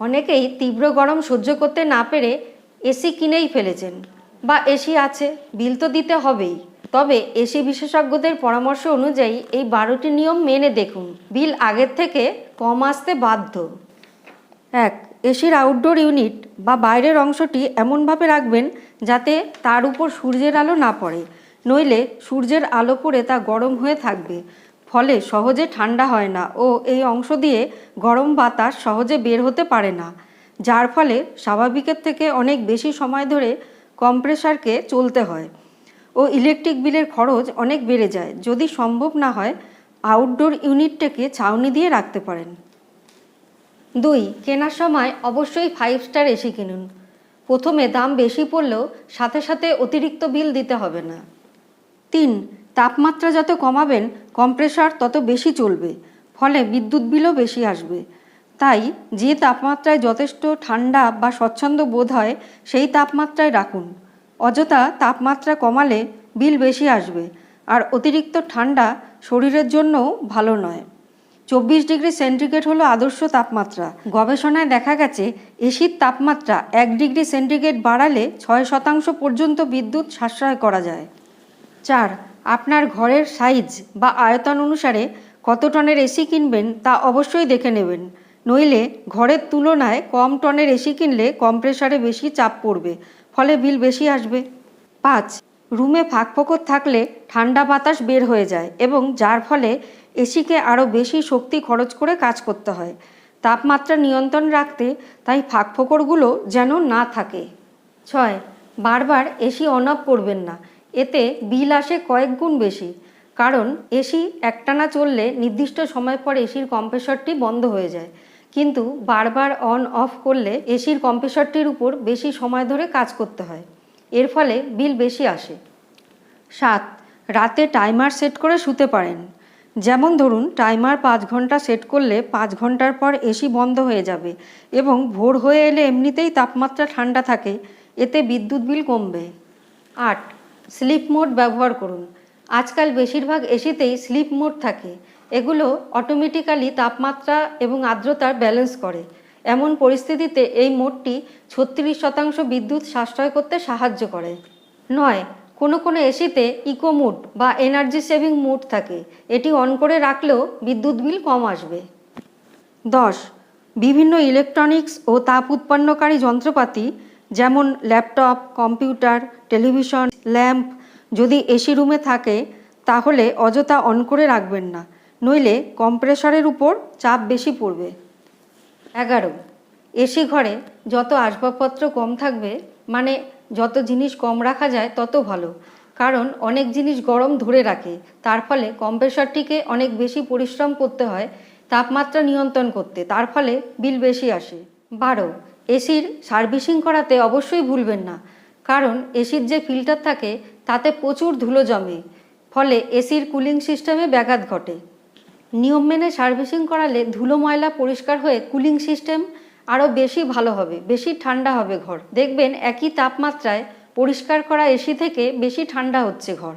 অনেকেই তীব্র গরম সহ্য করতে না পেরে এসি কিনেই ফেলেছেন। বা এসি আছে, বিল তো দিতে হবেই। তবে এসি বিশেষজ্ঞদের পরামর্শ অনুযায়ী এই বারোটি নিয়ম মেনে দেখুন। বিল আগের থেকে কম আসতে বাধ্য। এক এসির আউটডোর ইউনিট বা বাইরের অংশটি এমনভাবে রাখবেন যাতে তার উপর সূর্যের আলো না পড়ে। নইলে সূর্যের আলো পড়ে তা গরম হয়ে থাকবে। ফলে সহজে ঠান্ডা হয় না ও এই অংশ দিয়ে গরম বাতাস সহজে বের হতে পারে না, যার ফলে স্বাভাবিকের থেকে অনেক বেশি সময় ধরে কম্প্রেসারকে চলতে হয় ও ইলেকট্রিক বিলের খরচ অনেক বেড়ে যায়। যদি সম্ভব না হয়, আউটডোর ইউনিটটাকে ছাউনি দিয়ে রাখতে পারেন। দুই, কেনার সময় অবশ্যই ফাইভ স্টার এসি কিনুন। প্রথমে দাম বেশি পড়লেও সাথে সাথে অতিরিক্ত বিল দিতে হবে না। তিন তাপমাত্রা যত কমাবেন কম্প্রেসার তত বেশি চলবে, ফলে বিদ্যুৎ বিলও বেশি আসবে। তাই যে তাপমাত্রায় যথেষ্ট ঠান্ডা বা স্বচ্ছন্দ বোধ হয়, সেই তাপমাত্রায় রাখুন। অযথা তাপমাত্রা কমালে বিল বেশি আসবে, আর অতিরিক্ত ঠান্ডা শরীরের জন্যও ভালো নয়। চব্বিশ ডিগ্রি সেন্টিগ্রেড হলো আদর্শ তাপমাত্রা। গবেষণায় দেখা গেছে, এসির তাপমাত্রা এক ডিগ্রি সেন্টিগ্রেড বাড়ালে ছয় শতাংশ পর্যন্ত বিদ্যুৎ সাশ্রয় করা যায়। চার আপনার ঘরের সাইজ বা আয়তন অনুসারে কত টনের এসি কিনবেন তা অবশ্যই দেখে নেবেন। নইলে ঘরের তুলনায় কম টনের এসি কিনলে কম্প্রেসারে বেশি চাপ পড়বে, ফলে বিল বেশি আসবে। পাঁচ, রুমে ফাঁক ফোকর থাকলে ঠান্ডা বাতাস বের হয়ে যায় এবং যার ফলে এসিকে আরও বেশি শক্তি খরচ করে কাজ করতে হয়। তাপমাত্রা নিয়ন্ত্রণ রাখতে তাই ফাঁক ফোকরগুলো যেন না থাকে। ছয়, বারবার এসি অন অফ করবেন না। এতে বিল আসে কয়েক গুণ বেশি, কারণ এসি একটানা চললে নির্দিষ্ট সময় পর এসির কম্প্রেসরটি বন্ধ হয়ে যায়। কিন্তু বারবার অন, অফ করলে এসির কম্প্রেসরটির উপর বেশি সময় ধরে কাজ করতে হয়। এর ফলে বিল বেশি আসে। সাত, রাতে টাইমার সেট করে শুতে পারেন। যেমন ধরুন, টাইমার পাঁচ ঘণ্টা সেট করলে পাঁচ ঘণ্টার পর এসি বন্ধ হয়ে যাবে এবং ভোর হয়ে এলে এমনিতেই তাপমাত্রা ঠান্ডা থাকে, এতে বিদ্যুৎ বিল কমবে। আট স্লিপ মোড ব্যবহার করুন। আজকাল বেশিরভাগ এসিতেই স্লিপ মোড থাকে। এগুলো অটোমেটিক্যালি তাপমাত্রা এবং আর্দ্রতার ব্যালেন্স করে। এমন পরিস্থিতিতে এই মোডটি ছত্রিশ শতাংশ বিদ্যুৎ সাশ্রয় করতে সাহায্য করে। নয়, কোনো কোনো এসিতে ইকো মুড বা এনার্জি সেভিং মুড থাকে। এটি অন করে রাখলেও বিদ্যুৎ বিল কম আসবে। দশ, বিভিন্ন ইলেকট্রনিক্স ও তাপ উৎপন্নকারী যন্ত্রপাতি, যেমন ল্যাপটপ কম্পিউটার টেলিভিশন ল্যাম্প যদি এসি রুমে থাকে, তাহলে অযথা অন করে রাখবেন না, নইলে কম্প্রেসরের উপর চাপ বেশি পড়বে। এগারো, এসি ঘরে যত আসবাবপত্র কম থাকবে মানে যত জিনিস কম রাখা যায়, তত ভালো, কারণ অনেক জিনিস গরম ধরে রাখে, তার ফলে কম্প্রেসরটিকে অনেক বেশি পরিশ্রম করতে হয়, তাপমাত্রা নিয়ন্ত্রণ করতে, তার ফলে বিল বেশি আসে। বারো, এসির সার্ভিসিং করাতে অবশ্যই ভুলবেন না কারণ এসির যে ফিল্টার থাকে, তাতে প্রচুর ধুলো জমে। ফলে এসির কুলিং সিস্টেমে ব্যাঘাত ঘটে। নিয়ম মেনে সার্ভিসিং করালে ধুলো ময়লা পরিষ্কার হয়ে কুলিং সিস্টেম আরও বেশি ভালো হবে, বেশি ঠান্ডা হবে ঘর। দেখবেন একই তাপমাত্রায় পরিষ্কার করা এসি থেকে বেশি ঠান্ডা হচ্ছে ঘর।